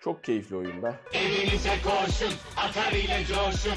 Çok keyifli oyun be. Evinize koşun, atar ile coşun.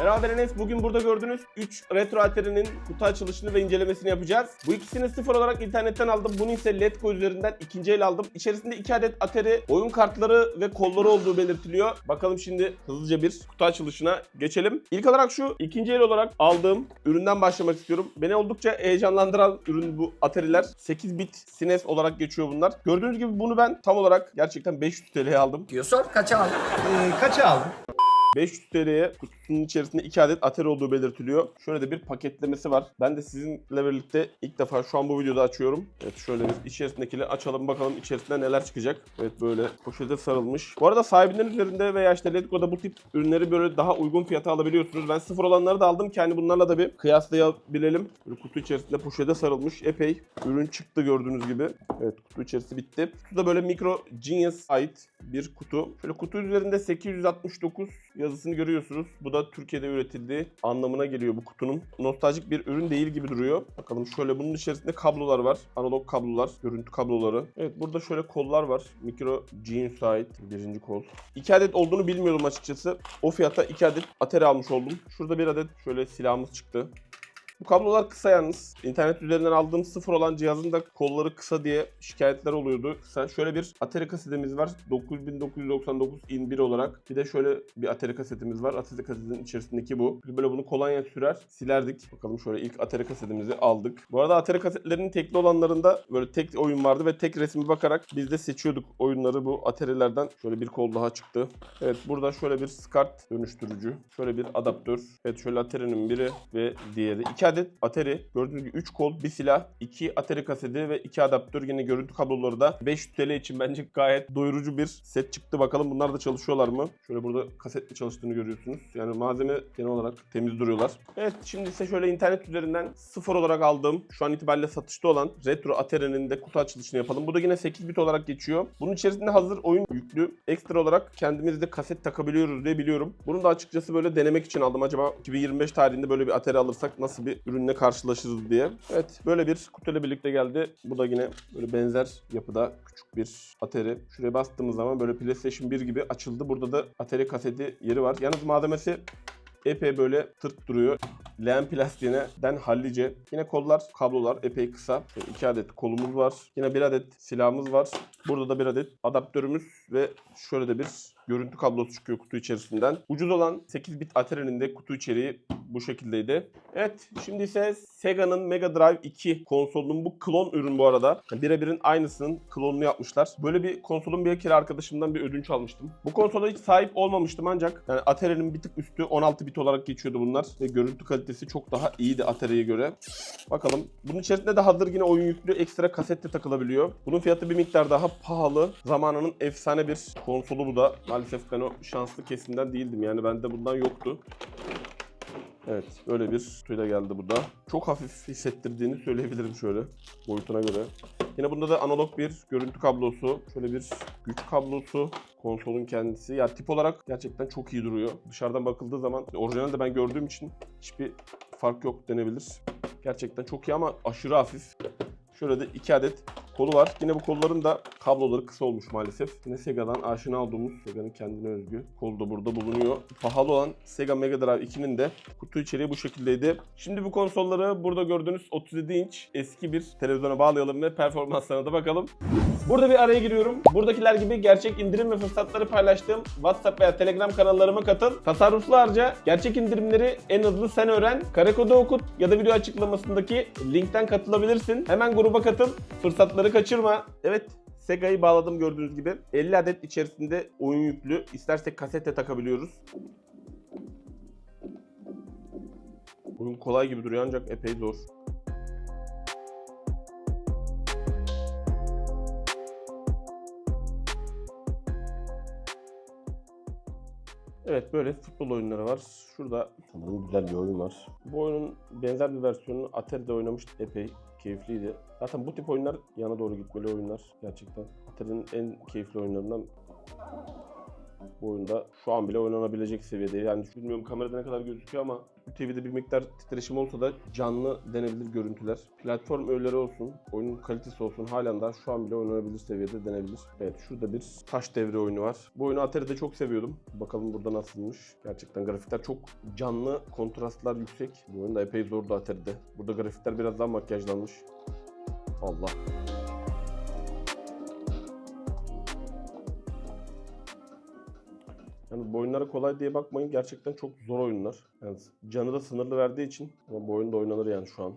Beraber Enes bugün burada gördüğünüz 3 retro Atari'nin kutu açılışını ve incelemesini yapacağız. Bu ikisini sıfır olarak internetten aldım. Bunu ise Letgo üzerinden ikinci el aldım. İçerisinde 2 adet Atari oyun kartları ve kolları olduğu belirtiliyor. Bakalım şimdi hızlıca bir kutu açılışına geçelim. İlk olarak şu ikinci el olarak aldığım üründen başlamak istiyorum. Beni oldukça heyecanlandıran ürün bu Atari'ler. 8 bit SNES olarak geçiyor bunlar. Gördüğünüz gibi bunu ben tam olarak gerçekten 500 TL'ye aldım. Diyorsun kaça aldın? Ee, kaça aldın? 500 TL'ye kutusunun içerisinde 2 adet Atari olduğu belirtiliyor. Şöyle de bir paketlemesi var. Ben de sizinle birlikte ilk defa şu an bu videoda açıyorum. Evet şöyle bir içerisindekileri açalım bakalım içerisinde neler çıkacak. Evet böyle poşete sarılmış. Bu arada sahibinden üzerinde veya işte Letgo'da bu tip ürünleri böyle daha uygun fiyata alabiliyorsunuz. Ben sıfır olanları da aldım ki hani bunlarla da bir kıyaslayabilelim. Böyle kutu içerisinde poşete sarılmış epey ürün çıktı gördüğünüz gibi. Evet kutu içerisi bitti. Kutu da böyle Micro Genius ait bir kutu. Şöyle kutu üzerinde 869 yazısını görüyorsunuz. Bu da Türkiye'de üretildiği anlamına geliyor bu kutunun. Nostaljik bir ürün değil gibi duruyor. Bakalım şöyle bunun içerisinde kablolar var. Analog kablolar, görüntü kabloları. Evet burada şöyle kollar var. Micro ait birinci kol. 2 adet olduğunu bilmiyordum açıkçası. O fiyata 2 adet Atari almış oldum. Şurada bir adet şöyle silahımız çıktı. Bu kablolar kısa yalnız. İnternet üzerinden aldığım sıfır olan cihazın da kolları kısa diye şikayetler oluyordu. Kısa. Şöyle bir Atari kasetimiz var. 9999 in 1 olarak. Bir de şöyle bir Atari kasetimiz var. Atari kasetin içerisindeki bu. Biz böyle bunu kolonya sürer silerdik. Bakalım şöyle ilk Atari kasetimizi aldık. Bu arada Atari kasetlerinin tekli olanlarında böyle tek oyun vardı ve tek resmi bakarak biz de seçiyorduk oyunları bu Atari'lerden. Şöyle bir kol daha çıktı. Evet burada şöyle bir SCART dönüştürücü. Şöyle bir adaptör. Evet şöyle Atari'nin biri ve diğeri. İki adet Atari. Gördüğünüz gibi 3 kol, bir silah, 2 Atari kaseti ve 2 adaptör. Yine görüntü kabloları da 500 TL için bence gayet doyurucu bir set çıktı. Bakalım bunlar da çalışıyorlar mı? Şöyle burada kasetli çalıştığını görüyorsunuz. Yani malzeme genel olarak temiz duruyorlar. Evet şimdi ise şöyle internet üzerinden sıfır olarak aldığım, şu an itibariyle satışta olan Retro Atari'nin de kutu açılışını yapalım. Bu da yine 8 bit olarak geçiyor. Bunun içerisinde hazır oyun yüklü. Ekstra olarak kendimiz de kaset takabiliyoruz diye biliyorum. Bunu da açıkçası böyle denemek için aldım. Acaba 2025 tarihinde böyle bir Atari alırsak nasıl bir ürünle karşılaşırız diye. Evet böyle bir kutuyla birlikte geldi. Bu da yine böyle benzer yapıda küçük bir Atari. Şuraya bastığımız zaman böyle PlayStation 1 gibi açıldı. Burada da Atari kaseti yeri var. Yalnız malzemesi epey böyle tırt duruyor. Leğen plastiğinden hallice. Yine kollar, kablolar epey kısa. Şöyle iki adet kolumuz var. Yine bir adet silahımız var. Burada da bir adet adaptörümüz ve şöyle de bir görüntü kablosu çıkıyor kutu içerisinden. Ucuz olan 8 bit Atari'nin de kutu içeriği bu şekildeydi. Evet şimdi ise Sega'nın Mega Drive 2 konsolunun bu klon ürün bu arada. Birebirin aynısının klonunu yapmışlar. Böyle bir konsolun bir kere arkadaşımdan bir ödünç almıştım. Bu konsola hiç sahip olmamıştım ancak yani Atari'nin bir tık üstü 16 bit olarak geçiyordu bunlar. Ve görüntü kalitesi çok daha iyiydi Atari'ye göre. Bakalım. Bunun içerisinde de hazır yine oyun yüklü ekstra kaset de takılabiliyor. Bunun fiyatı bir miktar daha pahalı. Zamanının efsane bir konsolu bu da. Maalesef ben o şanslı kesimden değildim. Yani bende bundan yoktu. Evet böyle bir kutuyla geldi bu da. Çok hafif hissettirdiğini söyleyebilirim şöyle boyutuna göre. Yine bunda da analog bir görüntü kablosu. Şöyle bir güç kablosu. Konsolun kendisi. Ya tip olarak gerçekten çok iyi duruyor. Dışarıdan bakıldığı zaman orijinal de ben gördüğüm için hiçbir fark yok denebilir. Gerçekten çok iyi ama aşırı hafif. Şöyle de iki adet kolu var. Yine bu kolların da kabloları kısa olmuş maalesef. Yine Sega'dan aşina olduğumuz Sega'nın kendine özgü kolu da burada bulunuyor. Pahalı olan Sega Mega Drive 2'nin de kutu içeriği bu şekildeydi. Şimdi bu konsolları burada gördüğünüz 37 inç eski bir televizyona bağlayalım ve performanslarına da bakalım. Burada bir araya giriyorum. Buradakiler gibi gerçek indirim ve fırsatları paylaştığım WhatsApp veya Telegram kanallarıma katıl. Tasarruflu gerçek indirimleri en hızlı sen öğren. Karekodu okut ya da video açıklamasındaki linkten katılabilirsin. Hemen gruba katıl. Fırsatları kaçırma. Evet Sega'yı bağladım gördüğünüz gibi. 50 adet içerisinde oyun yüklü. İstersek kasete takabiliyoruz. Oyun kolay gibi duruyor ancak epey zor. Evet böyle futbol oyunları var. Şurada sanırım güzel bir oyun var. Bu oyunun benzer bir versiyonunu Atari'de oynamıştık epey keyifliydi. Zaten bu tip oyunlar yana doğru gitmeli oyunlar gerçekten. Atari'nin en keyifli oyunlarından Bu oyunda şu an bile oynanabilecek seviyede. Yani bilmiyorum kamerada ne kadar gözüküyor ama TV'de bir miktar titreşim olsa da canlı denebilir görüntüler. Platform öğeleri olsun, oyunun kalitesi olsun halen daha şu an bile oynanabilir seviyede denebilir. Evet şurada bir taş devri oyunu var. Bu oyunu Atari'de çok seviyordum. Bakalım burada nasılmış. Gerçekten grafikler çok canlı, kontrastlar yüksek. Bu oyun da epey zordu Atari'de. Burada grafikler biraz daha makyajlanmış. Allah. Yani bu oyunlara kolay diye bakmayın. Gerçekten çok zor oyunlar. Yani canı da sınırlı verdiği için ama bu oyun da oynanır yani şu an.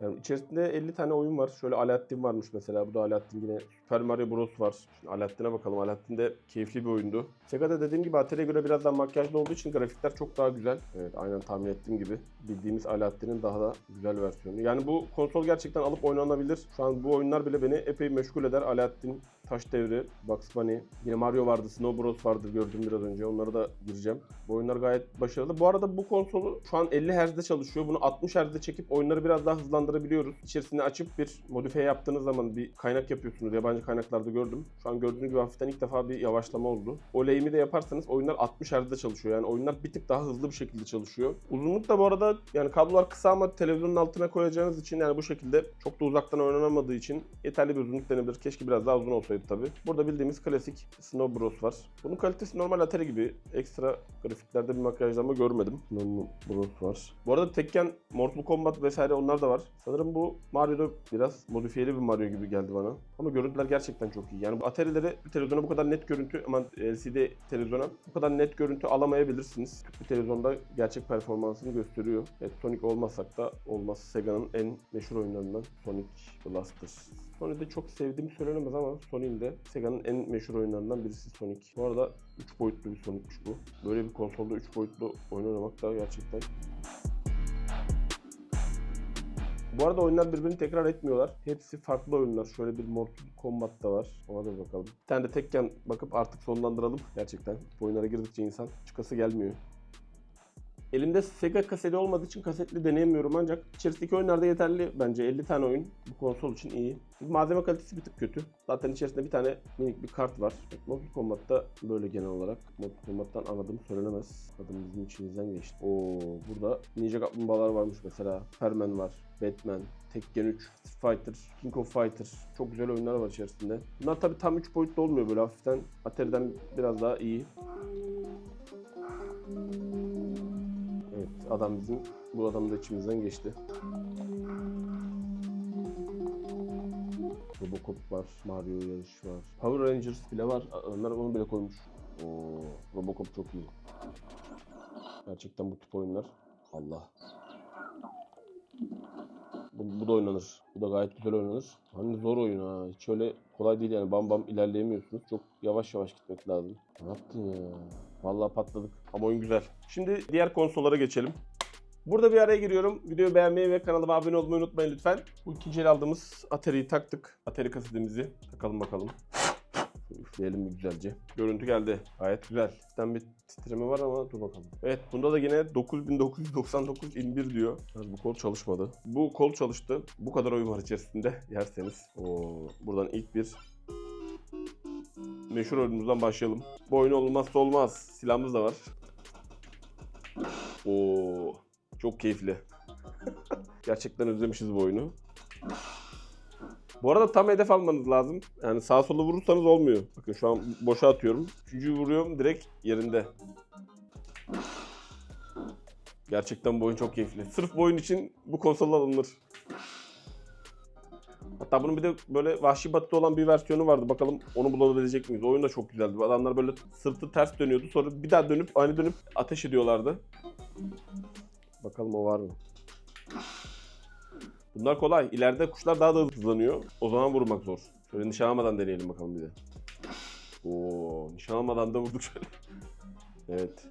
Yani içerisinde 50 tane oyun var. Şöyle Aladdin varmış mesela. Bu da Aladdin yine. Super Mario Bros var. Şimdi Aladdin'e bakalım. Aladdin de keyifli bir oyundu. Sega'da dediğim gibi Atari'ye göre biraz daha makyajlı olduğu için grafikler çok daha güzel. Evet aynen tahmin ettiğim gibi. Bildiğimiz Aladdin'in daha da güzel versiyonu. Yani bu konsol gerçekten alıp oynanabilir. Şu an bu oyunlar bile beni epey meşgul eder. Aladdin, Taş Devri, Bugs Bunny. Yine Mario vardı, Snow Bros vardı gördüm biraz önce. Onlara da gireceğim. Bu oyunlar gayet başarılı. Bu arada bu konsolu şu an 50 Hz'de çalışıyor. Bunu 60 Hz'de çekip oyunları biraz daha hızlandırabiliyoruz. İçerisine açıp bir modifiye yaptığınız zaman bir kaynak yapıyorsunuz. Yabancı kaynaklarda gördüm. Şu an gördüğünüz gibi hafiften ilk defa bir yavaşlama oldu. O lehimi de yaparsanız oyunlar 60 Hz'de çalışıyor. Yani oyunlar bir tık daha hızlı bir şekilde çalışıyor. Uzunluk da bu arada yani kablolar kısa ama televizyonun altına koyacağınız için yani bu şekilde çok da uzaktan oynanamadığı için yeterli bir uzunluk denebilir. Keşke biraz daha uzun olsaydı tabi. Burada bildiğimiz klasik Snow Bros var. Bunun kalitesi normal Atari gibi. Ekstra grafiklerde bir makyajlama görmedim. Snow Bros var. Bu arada Tekken, Mortal Kombat vesaire onlar da var. Sanırım bu Mario'da biraz modifiyeli bir Mario gibi geldi bana. Ama görüntüler gerçekten çok iyi. Yani Atari'lere televizyona bu kadar net görüntü ama LCD televizyona bu kadar net görüntü alamayabilirsiniz. Bir televizyonda gerçek performansını gösteriyor. Evet Sonic olmasak da olmaz. Sega'nın en meşhur oyunlarından Sonic Blaster. Sony'de çok sevdiğim söylenemez ama Sonic'in de Sega'nın en meşhur oyunlarından birisi Sonic. Bu arada 3 boyutlu bir Sonic'miş bu. Böyle bir konsolda 3 boyutlu oyun oynamak da gerçekten bu arada oyunlar birbirini tekrar etmiyorlar. Hepsi farklı oyunlar. Şöyle bir Mortal Kombat da var. Ona da bakalım. Bir tane de tekken bakıp artık sonlandıralım. Gerçekten bu oyunlara girdikçe insan çıkası gelmiyor. Elimde Sega kaseti olmadığı için kasetli deneyemiyorum ancak içerisindeki oyunlarda yeterli bence. 50 tane oyun bu konsol için iyi. Malzeme kalitesi bir tık kötü. Zaten içerisinde bir tane minik bir kart var. Mortal Kombat'ta böyle genel olarak. Mortal Kombat'tan anladığım söylenemez. Adım bizim içimizden geçti. Oo, burada Ninja Kaplumbağalar varmış mesela. Superman var. Batman, Tekken 3, Street Fighter, King of Fighter. Çok güzel oyunlar var içerisinde. Bunlar tabi tam 3 boyutlu olmuyor böyle hafiften. Atari'den biraz daha iyi. Adam bizim bu adam da içimizden geçti. Robocop var, Mario yarış var. Power Rangers bile var. Onlar onu bile koymuş. Oo, Robocop çok iyi. Gerçekten bu tip oyunlar. Allah. Bu, bu da oynanır. Bu da gayet güzel oynanır. Hani zor oyun ha. Hiç öyle kolay değil yani. Bam bam ilerleyemiyorsunuz. Çok yavaş yavaş gitmek lazım. Ne yaptın ya? Vallahi patladık. Ama oyun güzel. Şimdi diğer konsollara geçelim. Burada bir araya giriyorum. Videoyu beğenmeyi ve kanalıma abone olmayı unutmayın lütfen. Bu ikinci el aldığımız Atari'yi taktık. Atari kasetimizi takalım bakalım. Üfleyelim bir güzelce. Görüntü geldi. Gayet güzel. Sizden bir titreme var ama dur bakalım. Evet bunda da yine 9999 indir diyor. Yalnız bu kol çalışmadı. Bu kol çalıştı. Bu kadar oyun var içerisinde yerseniz. Oo, buradan ilk bir meşhur oyunumuzdan başlayalım. Bu oyun olmazsa olmaz. Silahımız da var. Oo, çok keyifli. Gerçekten özlemişiz bu oyunu. Bu arada tam hedef almanız lazım. Yani sağa sola vurursanız olmuyor. Bakın şu an boşa atıyorum. Üçüncüyü vuruyorum direkt yerinde. Gerçekten bu oyun çok keyifli. Sırf bu oyun için bu konsol alınır. Hatta bunun bir de böyle vahşi batıda olan bir versiyonu vardı. Bakalım onu bulabilecek miyiz? Oyun da çok güzeldi. Adamlar böyle sırtı ters dönüyordu. Sonra bir daha dönüp aynı dönüp ateş ediyorlardı. Bakalım o var mı? Bunlar kolay. İleride kuşlar daha da hızlanıyor. O zaman vurmak zor. Şöyle nişan almadan deneyelim bakalım bir de. Oo, nişan almadan da vurduk şöyle. Evet.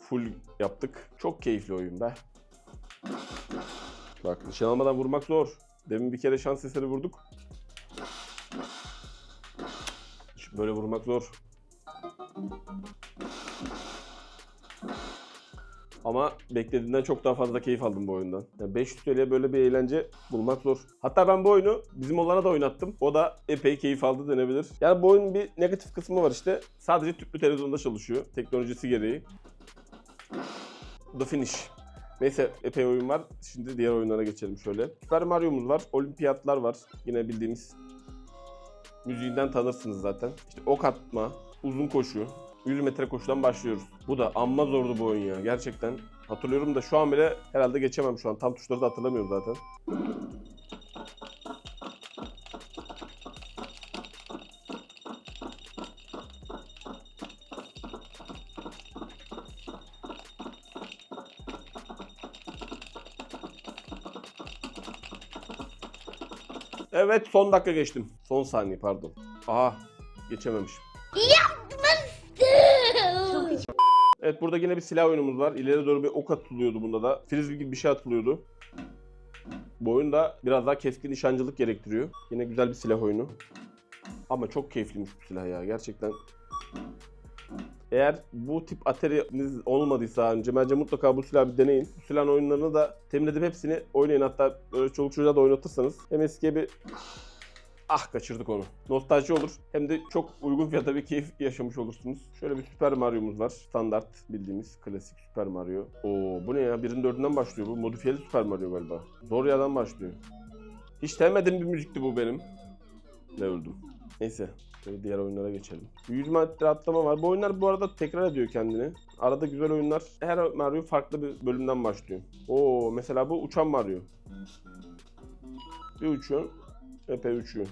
Full yaptık. Çok keyifli oyun be. Bak nişan almadan vurmak zor. Demin bir kere şans eseri vurduk. Şimdi Böyle vurmak zor. Ama beklediğimden çok daha fazla keyif aldım bu oyundan. Yani 500 TL'ye böyle bir eğlence bulmak zor. Hatta ben bu oyunu bizim olana da oynattım. O da epey keyif aldı denebilir. Yani bu oyunun bir negatif kısmı var işte. Sadece tüplü televizyonda çalışıyor. Teknolojisi gereği. The Finish. Neyse epey oyun var. Şimdi diğer oyunlara geçelim şöyle. Super Mario'muz var. Olimpiyatlar var. Yine bildiğimiz müziğinden tanırsınız zaten. İşte ok atma, uzun koşu, 100 metre koşudan başlıyoruz. Bu da amma zordu bu oyun ya. Gerçekten hatırlıyorum da şu an bile herhalde geçemem şu an. Tam tuşları da hatırlamıyorum zaten. Evet son dakika geçtim. Son saniye pardon. Aha geçememişim. Evet burada yine bir silah oyunumuz var. İleri doğru bir ok atılıyordu bunda da. Frisbee gibi bir şey atılıyordu. Bu oyun da biraz daha keskin nişancılık gerektiriyor. Yine güzel bir silah oyunu. Ama çok keyifliymiş bu silah ya gerçekten. Eğer bu tip Atari'niz olmadıysa önce bence mutlaka bu silahı bir deneyin. Bu silahın oyunlarını da temin edip hepsini oynayın. Hatta böyle çoluk çocuğa da oynatırsanız hem eskiye bir Ah kaçırdık onu. Nostalji olur. Hem de çok uygun fiyata bir keyif yaşamış olursunuz. Şöyle bir Super Mario'muz var. Standart bildiğimiz klasik Super Mario. Oo bu ne ya? Birinin dördünden başlıyor bu. Modifiyeli Super Mario galiba. Zor yerden başlıyor. Hiç sevmediğim bir müzikti bu benim. Ne öldüm. Neyse. Diğer oyunlara geçelim. 100 metre atlama var. Bu oyunlar bu arada tekrar ediyor kendini. Arada güzel oyunlar. Her Mario farklı bir bölümden başlıyor. Oo mesela bu uçan Mario. Bir uçuyor. Epey uçuyor.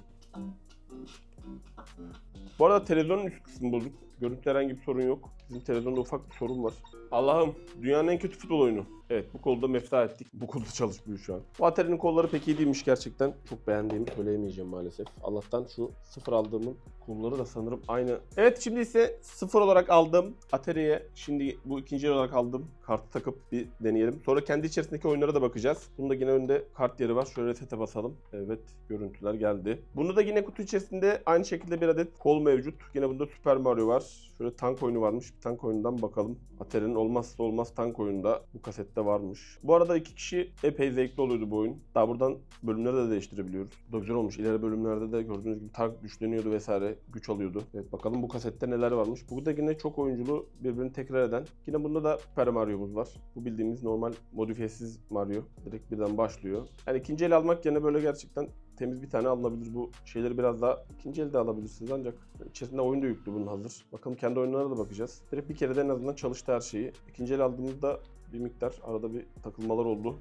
Bu arada televizyonun üst kısmı bozuk. Görüntüde herhangi bir sorun yok. Bizim televizyonda ufak bir sorun var. Allah'ım dünyanın en kötü futbol oyunu. Evet bu kolda mefta ettik. Bu kolda çalışmıyor şu an. Bu Atari'nin kolları pek iyi değilmiş gerçekten. Çok beğendiğimi söyleyemeyeceğim maalesef. Allah'tan şu sıfır aldığımın kolları da sanırım aynı. Evet şimdi ise sıfır olarak aldım. Atari'ye şimdi bu ikinci olarak aldım. Kartı takıp bir deneyelim. Sonra kendi içerisindeki oyunlara da bakacağız. Bunda yine önde kart yeri var. Şöyle sete basalım. Evet görüntüler geldi. Bunda da yine kutu içerisinde aynı şekilde bir adet kol mevcut. Yine bunda Super Mario var. Şöyle tank oyunu varmış. Bir tank oyundan bakalım. Atari'nin olmazsa olmaz tank oyunda bu kasette varmış. Bu arada iki kişi epey zevkli oluyordu bu oyun. Daha buradan bölümleri de değiştirebiliyoruz. Bu da güzel olmuş. İleri bölümlerde de gördüğünüz gibi tank güçleniyordu vesaire. Güç alıyordu. Evet bakalım bu kasette neler varmış. Burada yine çok oyunculu birbirini tekrar eden. Yine bunda da Super Mario'muz var. Bu bildiğimiz normal modifiyesiz Mario. Direkt birden başlıyor. Yani ikinci el almak yerine böyle gerçekten temiz bir tane alınabilir. Bu şeyleri biraz daha ikinci elde alabilirsiniz ancak içerisinde oyun da yüklü bunun hazır. Bakalım kendi oyunlarına da bakacağız. Direkt bir kere de en azından çalıştı her şeyi. İkinci el aldığımızda bir miktar arada bir takılmalar oldu.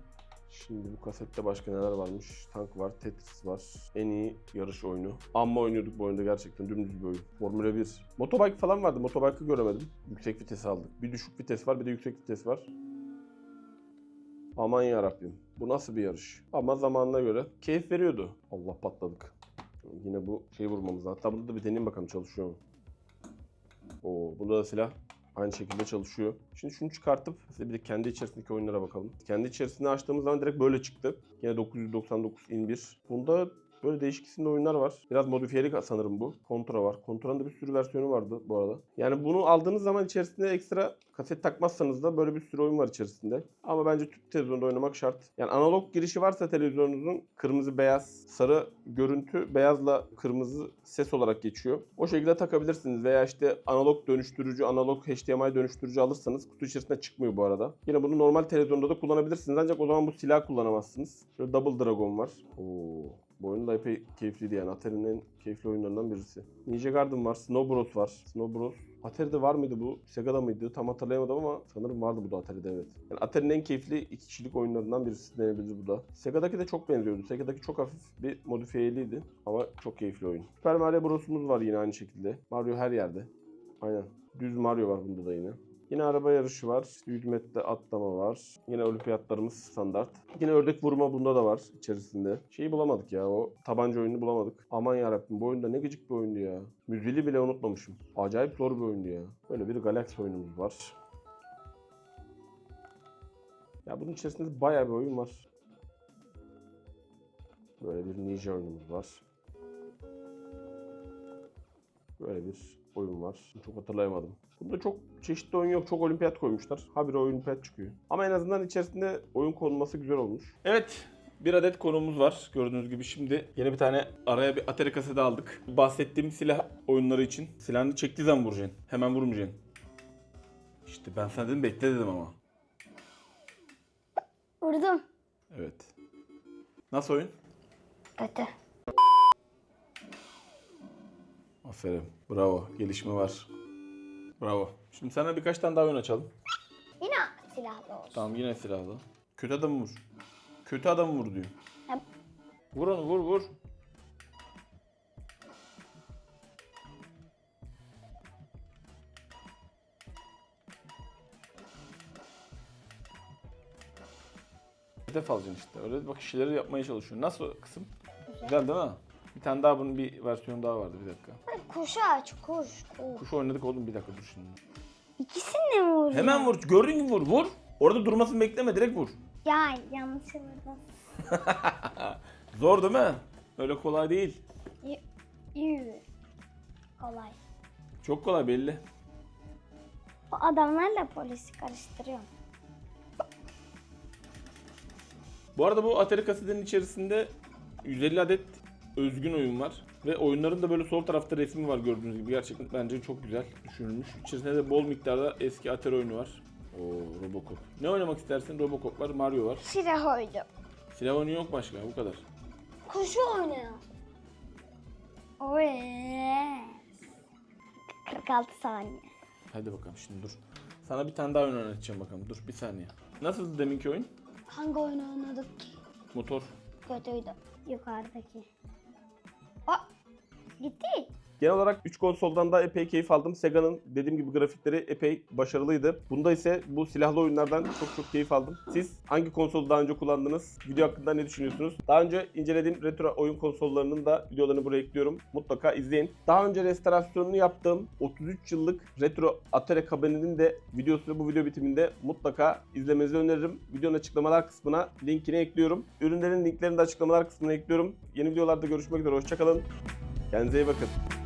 Şimdi bu kasette başka neler varmış? Tank var, Tetris var. En iyi yarış oyunu. Amma oynuyorduk bu oyunda gerçekten dümdüz bir oyun. Formula 1. Motobike falan vardı. Motobike'ı göremedim. Yüksek vites aldık. Bir düşük vites var, bir de yüksek vites var. Aman yarabbim. Bu nasıl bir yarış? Ama zamanına göre keyif veriyordu. Allah patladık. Yine bu şey vurmamız. Hatta bunu da bir deneyeyim bakalım çalışıyor mu? Oo, bunda da silah aynı şekilde çalışıyor. Şimdi şunu çıkartıp size bir de kendi içerisindeki oyunlara bakalım. Kendi içerisinde açtığımız zaman direkt böyle çıktı. Yine 999 in 1. Bunda Böyle değişik isimli oyunlar var. Biraz modifiyeli sanırım bu. Kontra var. Kontra'nın da bir sürü versiyonu vardı bu arada. Yani bunu aldığınız zaman içerisinde ekstra kaset takmazsanız da böyle bir sürü oyun var içerisinde. Ama bence tüp televizyonda oynamak şart. Yani analog girişi varsa televizyonunuzun kırmızı beyaz sarı görüntü beyazla kırmızı ses olarak geçiyor. O şekilde takabilirsiniz veya işte analog dönüştürücü, analog HDMI dönüştürücü alırsanız kutu içerisinde çıkmıyor bu arada. Yine bunu normal televizyonda da kullanabilirsiniz ancak o zaman bu silah kullanamazsınız. Şöyle Double Dragon var. Oo. Bu oyun da epey keyifliydi yani. Atari'nin en keyifli oyunlarından birisi. Ninja Garden var. Snow Bros var. Snow Bros. Atari'de var mıydı bu? Sega'da mıydı? Tam hatırlayamadım ama sanırım vardı bu da Atari'de evet. Yani Atari'nin en keyifli iki kişilik oyunlarından birisi denebilir bu da. Sega'daki de çok benziyordu. Sega'daki çok hafif bir modifiyeliydi ama çok keyifli oyun. Super Mario Bros'umuz var yine aynı şekilde. Mario her yerde. Aynen. Düz Mario var bunda da yine. Yine araba yarışı var. 100 metre atlama var. Yine olimpiyatlarımız standart. Yine ördek vurma bunda da var içerisinde. Şeyi bulamadık ya o tabanca oyununu bulamadık. Aman yarabbim bu oyunda ne gıcık bir oyundu ya. Müziği bile unutmamışım. Acayip zor bir oyundu ya. Böyle bir Galaxy oyunumuz var. Ya bunun içerisinde bayağı bir oyun var. Böyle bir ninja oyunumuz var. Böyle bir oyun var. Çok hatırlayamadım. Bunda çok çeşitli oyun yok. Çok olimpiyat koymuşlar. Habire olimpiyat çıkıyor. Ama en azından içerisinde oyun konulması güzel olmuş. Evet. Bir adet konumuz var. Gördüğünüz gibi şimdi yeni bir tane araya bir Atari kaseti aldık. Bahsettiğim silah oyunları için. Silahını çektiği zaman vuracaksın. Hemen vurmayacaksın. İşte ben sana dedim bekle dedim ama. Vurdum. Evet. Nasıl oyun? Kötü. Aferin. Bravo. Gelişme var. Bravo. Şimdi sana birkaç tane daha oyun açalım. Yine silahlı olsun. Tamam yine silahlı. Kötü adam vur. Kötü adam vur diyor. Ya- Vur onu vur vur. Hedef alacaksın işte. Öyle bak işleri yapmaya çalışıyorsun. Nasıl kısım? Güzel değil mi? Bir tane daha bunun bir versiyonu daha vardı bir dakika. Kuşu aç kuş. kuş. Kuş oynadık oğlum bir dakika dur şimdi. İkisini mi vurdun? Hemen vur. Gördüğün gibi vur. Vur. Orada durmasını bekleme direkt vur. Ya yanlış vurdum. Zor değil mi? Öyle kolay değil. Y- Yürü. Kolay. Çok kolay belli. O adamlarla polisi karıştırıyorum. Bu arada bu Atari kasetinin içerisinde 150 adet özgün oyun var. Ve oyunların da böyle sol tarafta resmi var gördüğünüz gibi. Gerçekten bence çok güzel düşünülmüş. İçerisinde de bol miktarda eski Atari oyunu var. Oo Robocop. Ne oynamak istersin? Robocop var, Mario var. Silah oydu. Silah oyunu yok başka bu kadar. Kuşu oynuyor. Oy. 46 saniye. Hadi bakalım şimdi dur. Sana bir tane daha oyun oynatacağım bakalım. Dur bir saniye. Nasıldı deminki oyun? Hangi oyunu oynadık ki? Motor. Kötüydü. Yukarıdaki. Aa, gitti. Genel olarak 3 konsoldan da epey keyif aldım. Sega'nın dediğim gibi grafikleri epey başarılıydı. Bunda ise bu silahlı oyunlardan çok çok keyif aldım. Siz hangi konsolu daha önce kullandınız? Video hakkında ne düşünüyorsunuz? Daha önce incelediğim retro oyun konsollarının da videolarını buraya ekliyorum. Mutlaka izleyin. Daha önce restorasyonunu yaptığım 33 yıllık retro Atari kabininin de videosunu bu video bitiminde mutlaka izlemenizi öneririm. Videonun açıklamalar kısmına linkini ekliyorum. Ürünlerin linklerini de açıklamalar kısmına ekliyorum. Yeni videolarda görüşmek üzere. Hoşçakalın. Kendinize iyi bakın.